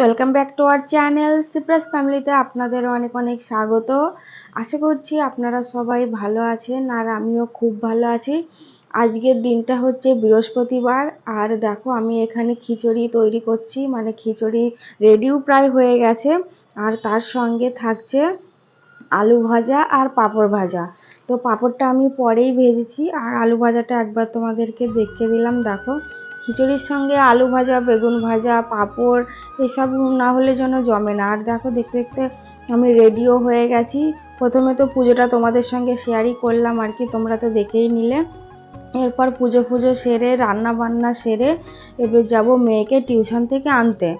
welcome back to our channel সিপ্রাস ফ্যামিলিতে আপনাদের অনেক অনেক স্বাগত। আশা করছি আপনারা সবাই ভালো আছেন আর আমিও খুব ভালো আছি। আজকের দিনটা হচ্ছে বৃহস্পতিবার আর দেখো আমি এখানে খিচুড়ি তৈরি করছি মানে খিচুড়ি রেডিও প্রায় হয়ে গেছে আর তার সঙ্গে থাকছে আলু ভাজা আর পাঁপড় ভাজা। তো পাঁপড়টা আমি পরেই ভেজেছি আর আলু ভাজাটা একবার তোমাদেরকে দেখিয়ে দিলাম, দেখো। খিচুড়ির সঙ্গে আলু ভাজা, বেগুন ভাজা, পাঁপড়, এসব না হলে যেন জমে না। আর দেখো, দেখতে দেখতে আমি রেডিও হয়ে গেছি। প্রথমে তো পুজোটা তোমাদের সঙ্গে শেয়ারই করলাম আর কি, তোমরা তো দেখেই নিলে। এরপর পুজো ফুজো সেরে, রান্না বান্না সেরে এবার যাব মেয়েকে টিউশন থেকে আনতে।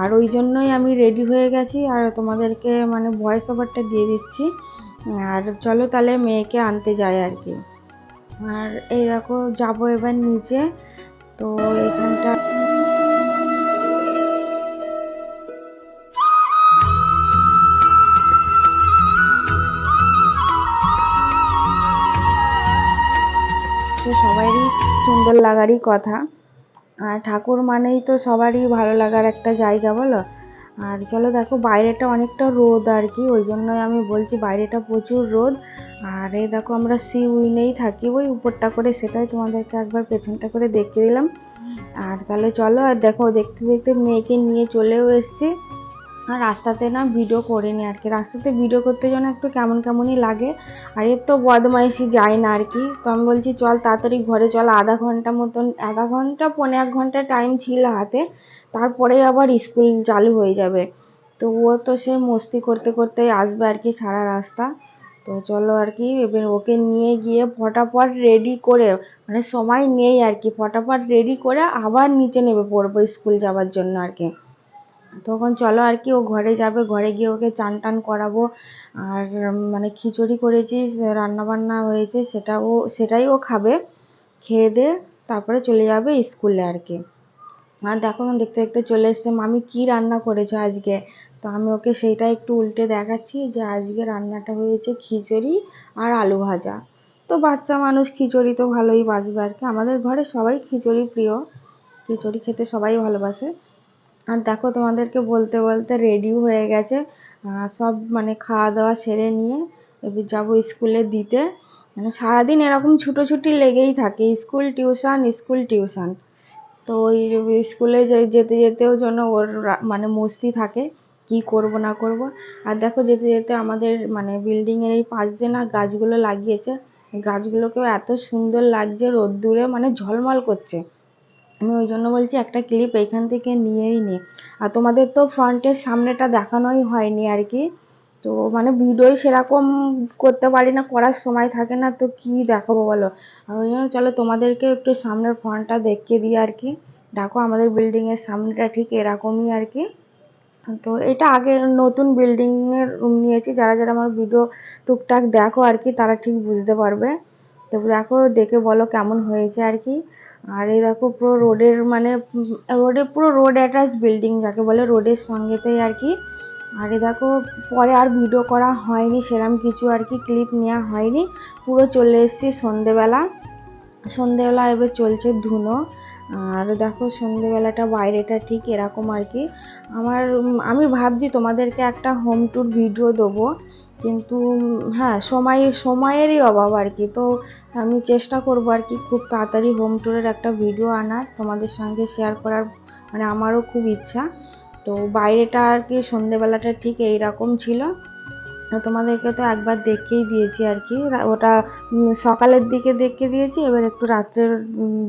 আর ওই জন্যই আমি রেডি হয়ে গেছি আর তোমাদেরকে মানে ভয়েস ওভারটা দিয়ে দিচ্ছি। আর চলো তাহলে মেয়েকে আনতে যাই আর কি। আর এই দেখো, যাব এবার নিচে। তো এখানটা সবারই সুন্দর লাগারই কথা। আর ঠাকুর মানেই তো সবারই ভালো লাগার একটা জায়গা, বলো? আর চলো দেখো, বাইরেটা অনেকটা রোদ আর কি, ওই জন্যই আমি বলছি বাইরেটা প্রচুর রোদ। আর এই দেখো আমরা সি উইনেই থাকি, ওই উপরটা করে সেটাই তোমাদেরকে একবার পেছনটা করে দেখিয়ে দিলাম। আর তাহলে চলো, আর দেখো, দেখতে দেখতে মেয়েকে নিয়ে চলেও এসেছি। আর রাস্তাতে না ভিডিও করিনি আর কি। রাস্তাতে ভিডিও করতে যেন একটু কেমন কেমনই লাগে। আর এর তো বদমাইশি যায় না আর কি। তো আমি বলছি, চল তাড়াতাড়ি ঘরে চল, আধা ঘণ্টা মতন, আধা ঘণ্টা, পৌনে এক ঘণ্টা টাইম ছিল হাতে। তারপরে আবার স্কুল চালু হয়ে যাবে। তো ও তো সে মস্তি করতে করতে আসবে আর কি সারা রাস্তা। তো চলো আর কি, এবার ওকে নিয়ে গিয়ে ফটাফট রেডি করে মানে সময় নেই আর কি, ফটাফট রেডি করে আবার নিচে নেমে পড়ব স্কুল যাওয়ার জন্য আর কি। তখন চলো আর কি, ও ঘরে যাবে, ঘরে গিয়ে ওকে চান টান করাবো, আর মানে খিচুড়ি করেছি রান্না বান্না হয়েছে, সেটা ও, সেটাই ও খাবে, খেয়ে দিয়ে তারপরে চলে যাবে স্কুলে আর কি। আর দেখো দেখতে দেখতে চলে এসছে, মামি, কি রান্না করেছ আজকে? তো আমি ওকে সেইটা একটু উল্টে দেখাচ্ছি যে আজকে রান্নাটা হয়েছে খিচুড়ি আর আলু ভাজা। তো বাচ্চা মানুষ খিচুড়ি তো ভালোই বাজবে আর কি। আমাদের ঘরে সবাই খিচুড়ি প্রিয়। খিচুড়ি খেতে সবাই ভালোবাসে। আর দেখো তোমাদেরকে বলতে বলতে রেডিও হয়ে গেছে। সব মানে খাওয়া দাওয়া সেরে নিয়ে এবার যাব স্কুলে দিতে। মানে সারাদিন এরকম ছুটোছুটি লেগেই থাকে। স্কুল টিউশন স্কুল টিউশন তো ওই স্কুলে যেতে যেতেও যেন ওর মানে মস্তি থাকে। কি করব না করব। আর দেখো যেতে যেতে আমাদের মানে বিল্ডিং এর এই পাশ দিয়ে না গাছগুলো লাগিয়েছে। গাছগুলোকেও এত সুন্দর লাগছে রোদ্দুরে মানে ঝলমল করছে। আমি ওই জন্য বলছি একটা ক্লিপ এখান থেকে নিয়েই নে। আর তোমাদের তো ফ্রন্টের সামনেটা দেখানোই হয়নি আর কি। তো মানে ভিডিওই সেরকম করতে পারি না, করার সময় থাকে না, তো কি দেখাবো বলো? আর ওই জন্য চলো তোমাদেরকে একটু সামনের ফ্রন্টটা দেখিয়ে দিই আর কি। দেখো আমাদের বিল্ডিং এর সামনেটা ঠিক এরকমই আর কি। তো এটা আগে নতুন বিল্ডিং এর room নিয়েছি। যারা যারা আমার ভিডিও টুকটাক দেখো আর কি, তারা ঠিক বুঝতে পারবে। তো দেখো, দেখে বলো কেমন হয়েছে আর কি। আর এই দেখো, পুরো রোডের মানে রোডে পুরো রোড অ্যাটাচ বিল্ডিং যাকে বলে রোডের সঙ্গেতেই আর কি। আর এই দেখো, পরে আর ভিডিও করা হয়নি সেরকম কিছু আর কি ক্লিপ নেওয়া হয়নি। পুরো চলে এসেছি সন্ধেবেলা। সন্ধেবেলা এবার চলছে ধুনো। আর দেখো সন্ধেবেলাটা বাইরেটা ঠিক এরকম আর কি। আমার, আমি ভাবছি তোমাদেরকে একটা হোম ট্যুর ভিডিও দেবো। কিন্তু হ্যাঁ সময়, সময়েরই অভাব আর কি। তো আমি চেষ্টা করব আর কি খুব তাড়াতাড়ি হোম ট্যুরের একটা ভিডিও আনার, তোমাদের সঙ্গে শেয়ার করার মানে আমারও খুব ইচ্ছা। তো বাইরেটা আর কি সন্ধেবেলাটা ঠিক এইরকম ছিল। তোমাদেরকে তো একবার দেখেই দিয়েছি আর কি। ওটা সকালের দিকে দেখে দিয়েছি এবার একটু রাত্রের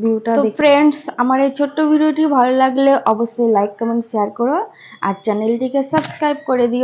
ভিউটা তো ফ্রেন্ডস আমার এই ছোট্ট ভিডিওটি ভালো লাগলে অবশ্যই লাইক কমেন্ট শেয়ার করো। আর চ্যানেলটিকে সাবস্ক্রাইব করে দিও।